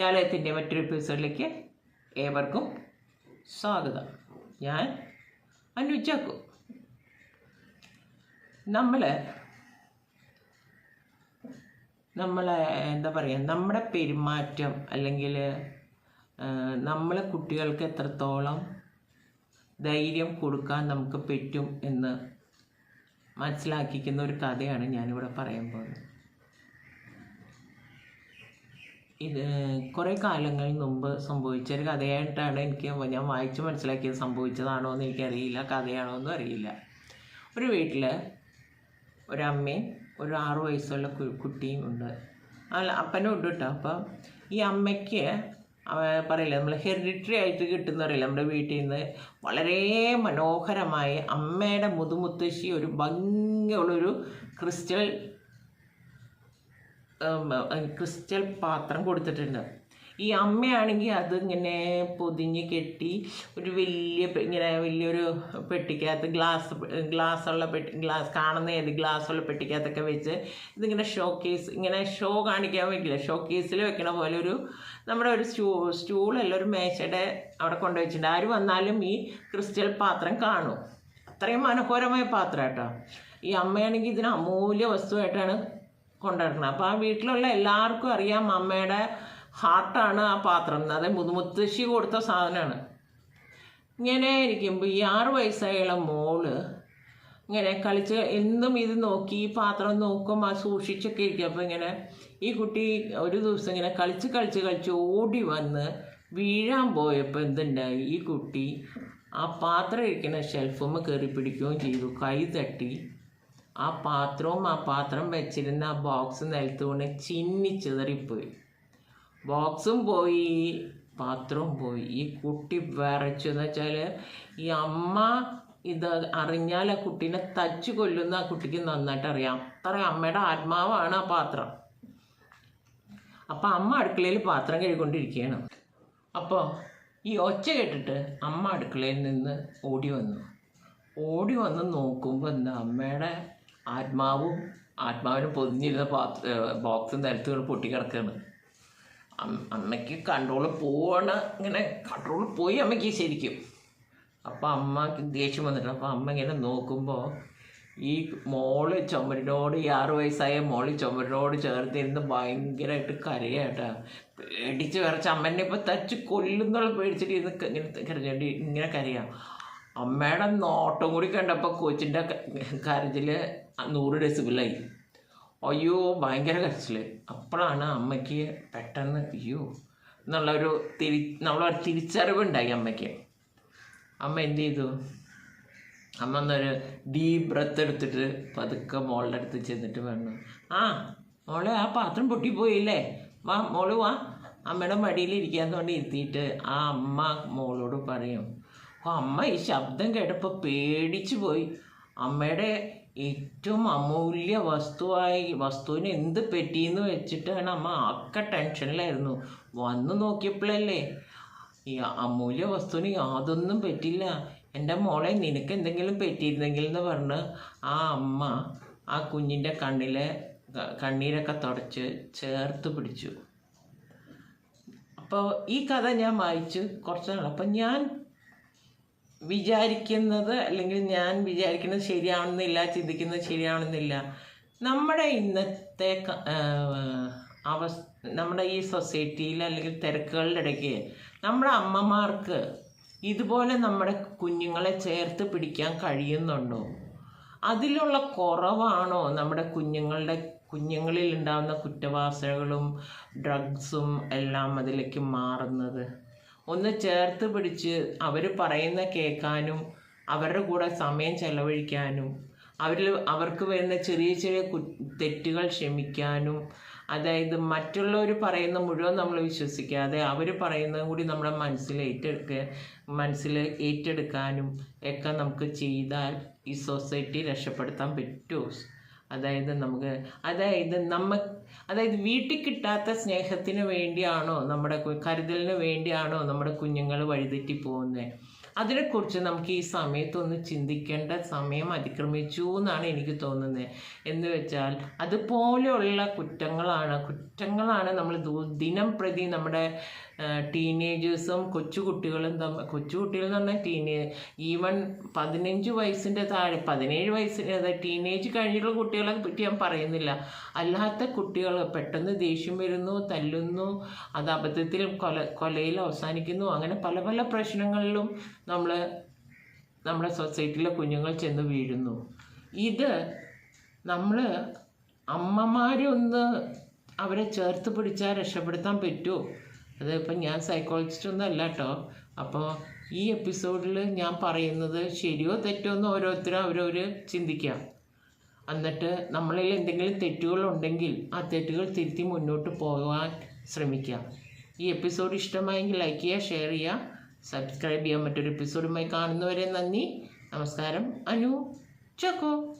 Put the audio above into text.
ജാലയത്തിന്റെ മറ്റൊരു എപ്പിസോഡിലേക്ക് ഏവർക്കും സ്വാഗതം. ഞാൻ അനുചാക്കു നമ്മൾ നമ്മൾ എന്താ പറയുക നമ്മുടെ പെരുമാറ്റം അല്ലെങ്കിൽ നമ്മൾ കുട്ടികൾക്ക് എത്രത്തോളം ധൈര്യം കൊടുക്കാൻ നമുക്ക് പറ്റും എന്ന് മനസ്സിലാക്കിക്കുന്ന ഒരു കഥയാണ് ഞാനിവിടെ പറയാൻ പോകുന്നത്. ഇത് കുറേ കാലങ്ങൾ മുമ്പ് സംഭവിച്ച ഒരു കഥയായിട്ടാണ് എനിക്ക് ഞാൻ വായിച്ച് മനസ്സിലാക്കിയത്. സംഭവിച്ചതാണോ എന്ന് എനിക്കറിയില്ല കഥയാണോ എന്നും അറിയില്ല. ഒരു വീട്ടിൽ ഒരമ്മയും ഒരു ആറു വയസ്സുള്ള കുട്ടിയും ഉണ്ട്. അല്ല അപ്പനും ഉണ്ട് കേട്ടോ അപ്പം ഈ അമ്മയ്ക്ക് പറയില്ല നമ്മൾ ഹെറിഡിറ്ററി ആയിട്ട് കിട്ടുന്ന അറിയില്ല നമ്മുടെ വീട്ടിൽ നിന്ന് വളരെ മനോഹരമായി അമ്മയുടെ മുതുമുത്തശ്ശി ഒരു ഭംഗിയുള്ളൊരു ക്രിസ്റ്റൽ ക്രിസ്റ്റൽ പാത്രം കൊടുത്തിട്ടുണ്ട്. ഈ അമ്മയാണെങ്കിൽ അത് ഇങ്ങനെ പൊതിഞ്ഞ് കെട്ടി ഒരു വലിയ ഇങ്ങനെ വലിയൊരു പെട്ടിക്കകത്ത് ഗ്ലാസ് ഗ്ലാസ് ഉള്ള പെട്ടി ഗ്ലാസ് കാണുന്ന ഏത് ഗ്ലാസ് ഉള്ള പെട്ടിക്കകത്തൊക്കെ വെച്ച് ഇതിങ്ങനെ ഷോ കേസ് ഇങ്ങനെ ഷോ കാണിക്കാൻ വെക്കില്ല. ഷോ കേസിൽ വെക്കണ പോലെ ഒരു നമ്മുടെ ഒരു സ്റ്റൂ സ്റ്റൂളല്ല ഒരു മേശയുടെ അവിടെ കൊണ്ടുവച്ചിട്ടുണ്ട് ആര് വന്നാലും ഈ ക്രിസ്റ്റൽ പാത്രം കാണും. അത്രയും മനോഹരമായ പാത്രം കേട്ടോ ഈ അമ്മയാണെങ്കിൽ ഇതിന് അമൂല്യ വസ്തുവായിട്ടാണ് കൊണ്ടുനടക്കുന്നത് അപ്പോൾ ആ വീട്ടിലുള്ള എല്ലാവർക്കും അറിയാം അമ്മയുടെ ഹാർട്ടാണ് ആ പാത്രം. അതായത് മുതുമുത്തശ്ശി കൊടുത്ത സാധനമാണ്. ഇങ്ങനെ ഇരിക്കുമ്പോൾ ഈ ആറ് വയസ്സായുള്ള മോൾ ഇങ്ങനെ കളിച്ച് എന്നും ഇത് നോക്കി ഈ പാത്രം നോക്കും ആ സൂക്ഷിച്ചൊക്കെ ഇരിക്കും. അപ്പോൾ ഇങ്ങനെ ഈ കുട്ടി ഒരു ദിവസം ഇങ്ങനെ കളിച്ച് കളിച്ച് കളിച്ച് ഓടി വന്ന് വീഴാൻ പോയപ്പോൾ എന്തുണ്ടായി? ഈ കുട്ടി ആ പാത്രം ഇരിക്കുന്ന ഷെൽഫുമ്മ കയറി പിടിക്കുകയും ചെയ്തു. കൈ തട്ടി ആ പാത്രവും ആ പാത്രം വെച്ചിരുന്ന ആ ബോക്സ് നിലത്ത് കൊണ്ട് ചിന്നി ചിതറിപ്പോയി. ബോക്സും പോയി പാത്രവും പോയി. ഈ കുട്ടി വിറച്ചു. എന്ന് വെച്ചാൽ ഈ അമ്മ ഇത് അറിഞ്ഞാൽ ആ കുട്ടീനെ തച്ചു കൊല്ലുന്ന ആ കുട്ടിക്ക് നന്നായിട്ട് അറിയാം. അത്ര അമ്മയുടെ ആത്മാവാണ് ആ പാത്രം. അപ്പോൾ അമ്മ അടുക്കളയിൽ പാത്രം കഴുകൊണ്ടിരിക്കുകയാണ് അപ്പോൾ ഈ ഒച്ച കേട്ടിട്ട് അമ്മ അടുക്കളയിൽ നിന്ന് ഓടി വന്നു. ഓടി വന്ന് നോക്കുമ്പോൾ എന്താ അമ്മയുടെ ആത്മാവും ആത്മാവിന് പൊതിഞ്ഞിരുന്ന പാത്ര ബോക്സും നിലത്ത് വീണ് പൊട്ടിക്കിടക്കുകയാണ് അമ്മയ്ക്ക് കൺട്രോൾ പോവാണ് ഇങ്ങനെ കൺട്രോൾ പോയി അമ്മയ്ക്ക് ശരിക്കും. അപ്പം അമ്മയ്ക്ക് ദേഷ്യം വന്നിട്ട് അപ്പം അമ്മ ഇങ്ങനെ നോക്കുമ്പോൾ ഈ മോൾ ചുമരിനോട് ഈ ആറ് വയസ്സായ മോൾ ചുമരിനോട് ചേർത്തിരുന്ന് ഭയങ്കരമായിട്ട് കരയാട്ടാ. പേടിച്ച് വിറച്ച് അമ്മനെ ഇപ്പം തച്ച് കൊല്ലുന്നുള്ള പേടിച്ചിട്ട് ഇരുന്ന് ഇങ്ങനെ കരഞ്ഞോണ്ട് ഇങ്ങനെ കരയാം. അമ്മയുടെ നോട്ടം കൂടി കണ്ടപ്പോൾ കൊച്ചിന്റെ കരച്ചിൽ നൂറ് ഡെസിബിളായി അയ്യോ ഭയങ്കര കരച്ചിൽ അപ്പോഴാണ് അമ്മയ്ക്ക് പെട്ടെന്ന് അയ്യോ എന്നുള്ളൊരു തിരി നമ്മളൊരു തിരിച്ചറിവുണ്ടായി അമ്മയ്ക്ക്. അമ്മ എന്ത് ചെയ്തു? അമ്മ എന്നൊരു ഡീപ് ബ്രത്ത് എടുത്തിട്ട് പതുക്കെ മോളുടെ അടുത്ത് ചെന്നിട്ട് പറഞ്ഞു ആ മോളെ ആ പാത്രം പൊട്ടിപ്പോയില്ലേ? വാ മോൾ വാ. അമ്മയുടെ മടിയിൽ ഇരിക്കാന്ന് കൊണ്ട് ഇരുത്തിയിട്ട് ആ അമ്മ മോളോട് പറയും "ഓ, അമ്മ ഈ ശബ്ദം കേട്ടപ്പോൾ പേടിച്ചു പോയി. അമ്മയുടെ ഏറ്റവും അമൂല്യ വസ്തുവായി വസ്തുവിന് എന്ത് പറ്റിയെന്ന് വെച്ചിട്ടാണ് അമ്മ ആക്ക ടെൻഷനിലായിരുന്നു. വന്നു നോക്കിയപ്പോഴല്ലേ ഈ അമൂല്യ വസ്തുവിന് യാതൊന്നും പറ്റില്ല എന്റെ മോളെ നിനക്ക് എന്തെങ്കിലും പറ്റിയിരുന്നെങ്കിൽ എന്ന് പറഞ്ഞ് ആ അമ്മ ആ കുഞ്ഞിന്റെ കണ്ണിലെ കണ്ണീരൊക്കെ തുടച്ച് ചേർത്ത് പിടിച്ചു. അപ്പോൾ ഈ കഥ ഞാൻ വായിച്ച് കുറച്ച് നാൾ അപ്പം ഞാൻ വിചാരിക്കുന്നത് അല്ലെങ്കിൽ ഞാൻ വിചാരിക്കുന്നത് ശരിയാവണമെന്നില്ല ചിന്തിക്കുന്നത് ശരിയാവണമെന്നില്ല നമ്മുടെ ഇന്നത്തെ അവസ് നമ്മുടെ ഈ സൊസൈറ്റിയിൽ അല്ലെങ്കിൽ തിരക്കുകളുടെ ഇടയ്ക്ക് നമ്മുടെ അമ്മമാർക്ക് ഇതുപോലെ നമ്മുടെ കുഞ്ഞുങ്ങളെ ചേർത്ത് പിടിക്കാൻ കഴിയുന്നുണ്ടോ? അതിലുള്ള കുറവാണോ നമ്മുടെ കുഞ്ഞുങ്ങളുടെ കുഞ്ഞുങ്ങളിൽ ഉണ്ടാകുന്ന കുറ്റവാസനകളും ഡ്രഗ്സും എല്ലാം അതിലേക്ക് മാറുന്നത്? ഒന്ന് ചേർത്ത് പിടിച്ച് അവർ പറയുന്ന കേൾക്കാനും അവരുടെ കൂടെ സമയം ചെലവഴിക്കാനും അവരിൽ അവർക്ക് വരുന്ന ചെറിയ ചെറിയ തെറ്റുകൾ ക്ഷമിക്കാനും അതായത് മറ്റുള്ളവർ പറയുന്ന മുഴുവൻ നമ്മൾ വിശ്വസിക്കാതെ അവർ പറയുന്നതും കൂടി നമ്മുടെ മനസ്സിൽ ഏറ്റെടുക്ക മനസ്സിൽ ഏറ്റെടുക്കാനും ഒക്കെ നമുക്ക് ചെയ്താൽ ഈ സൊസൈറ്റി രക്ഷപ്പെടുത്താൻ പറ്റുമോ അതായത് നമുക്ക് അതായത് നമ്മ അതായത് വീട്ടിൽ കിട്ടാത്ത സ്നേഹത്തിന് വേണ്ടിയാണോ നമ്മുടെ കരുതലിന് വേണ്ടിയാണോ നമ്മുടെ കുഞ്ഞുങ്ങൾ വഴിതെറ്റി പോകുന്നത് അതിനെക്കുറിച്ച് നമുക്ക് ഈ സമയത്തൊന്ന് ചിന്തിക്കേണ്ട സമയം അതിക്രമിച്ചു എന്നാണ് എനിക്ക് തോന്നുന്നത് എന്ന് വെച്ചാൽ അതുപോലെയുള്ള കുറ്റങ്ങളാണ്. കുറ്റങ്ങളാണ് നമ്മൾ ദിനം പ്രതി നമ്മുടെ ടീനേജേഴ്സും കൊച്ചുകുട്ടികളും തമ്മിൽ കൊച്ചുകുട്ടികൾ എന്ന് പറഞ്ഞാൽ ടീനേ ഈവൻ പതിനഞ്ച് വയസ്സിന്റെ താഴെ പതിനേഴ് വയസ്സിന് ടീനേജ് കഴിഞ്ഞിട്ടുള്ള കുട്ടികളെ പറ്റി ഞാൻ പറയുന്നില്ല. അല്ലാത്ത കുട്ടികൾ പെട്ടെന്ന് ദേഷ്യം വരുന്നു തല്ലുന്നു അത് അബദ്ധത്തിൽ കൊല കൊലയിൽ അവസാനിക്കുന്നു അങ്ങനെ പല പല പ്രശ്നങ്ങളിലും നമ്മൾ നമ്മുടെ സൊസൈറ്റിയിലെ കുഞ്ഞുങ്ങൾ ചെന്ന് വീഴുന്നു. ഇത് നമ്മൾ അമ്മമാരൊന്ന് അവരെ ചേർത്ത് പിടിച്ചാൽ രക്ഷപ്പെടുത്താൻ പറ്റുമോ അതിപ്പോൾ ഞാൻ സൈക്കോളജിസ്റ്റ് ഒന്നും അല്ല കേട്ടോ അപ്പോൾ ഈ എപ്പിസോഡിൽ ഞാൻ പറയുന്നത് ശരിയോ തെറ്റോ എന്ന് ഓരോരുത്തരും അവരവർ ചിന്തിക്കാം. എന്നിട്ട് നമ്മളിൽ എന്തെങ്കിലും തെറ്റുകളുണ്ടെങ്കിൽ ആ തെറ്റുകൾ തിരുത്തി മുന്നോട്ട് പോകാൻ ശ്രമിക്കാം. ഈ എപ്പിസോഡ് ഇഷ്ടമായെങ്കിൽ ലൈക്ക് ചെയ്യുക ഷെയർ ചെയ്യുക. സബ്സ്ക്രൈബ് ചെയ്യാൻ മറ്റൊരു എപ്പിസോഡുമായി കാണുന്നവരെ നന്ദി. നമസ്കാരം. അനു ചക്കോ.